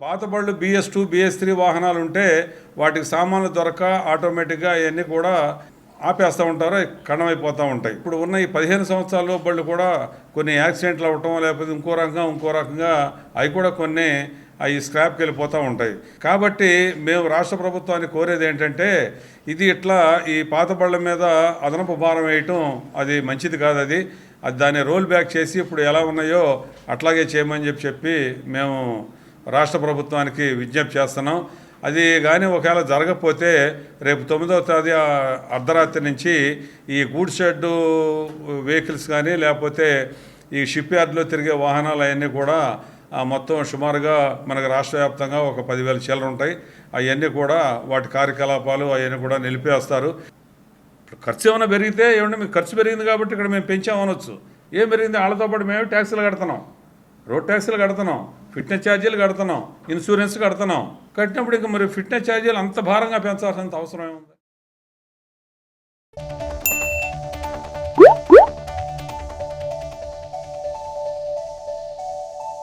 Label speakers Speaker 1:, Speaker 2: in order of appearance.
Speaker 1: పాత బళ్ళు BS two BS three వాహనాలు ఉంటే వాటికి సామాన్లు దొరక ఆటోమేటిక్గా అవన్నీ కూడా ఆపేస్తూ ఉంటారు కణమైపోతూ ఉంటాయి. ఇప్పుడు ఉన్న ఈ పదిహేను సంవత్సరాల బళ్ళు కూడా కొన్ని యాక్సిడెంట్లు అవ్వటం లేకపోతే ఇంకో రకంగా ఇంకో రకంగా అవి కూడా కొన్ని అవి స్క్రాప్కి వెళ్ళిపోతూ ఉంటాయి. కాబట్టి మేము రాష్ట్ర ప్రభుత్వాన్ని కోరేది ఏంటంటే ఇది ఇట్లా ఈ పాత బళ్ళ మీద అదనపు భారం వేయటం అది మంచిది కాదు అది. అది దాన్ని రోల్ బ్యాక్ చేసి ఇప్పుడు ఎలా ఉన్నాయో అట్లాగే చేయమని చెప్పి చెప్పి మేము రాష్ట్ర ప్రభుత్వానికి విజ్ఞప్తి చేస్తున్నాం. అది కానీ ఒకవేళ జరగకపోతే రేపు తొమ్మిదవ తేదీ అర్ధరాత్రి నుంచి ఈ గూడ్ షెడ్ వెహికల్స్ కానీ లేకపోతే ఈ షిప్ యార్డ్లో తిరిగే వాహనాలు అవన్నీ కూడా మొత్తం సుమారుగా మనకు రాష్ట్ర వ్యాప్తంగా ఒక పదివేల చీలలు ఉంటాయి. అవన్నీ కూడా వాటి కార్యకలాపాలు అవన్నీ కూడా నిలిపేస్తారు. ఖర్చు ఏమైనా పెరిగితే ఏమన్నా మీకు ఖర్చు పెరిగింది కాబట్టి ఇక్కడ మేము పెంచామనొచ్చు. ఏం పెరిగింది? వాళ్ళతో పాటు మేము ట్యాక్సీలు కడుతున్నాం. రోడ్ ట్యాక్సీలు కడుతున్నాం. ఫిట్నెస్ ఛార్జీలు కడుతున్నాం ఇన్సూరెన్స్ కడుతున్నాం. కట్టినప్పుడు ఇంకా మరి ఫిట్నెస్ ఛార్జీలు అంత భారంగా పెంచాల్సినంత అవసరం ఏముంది?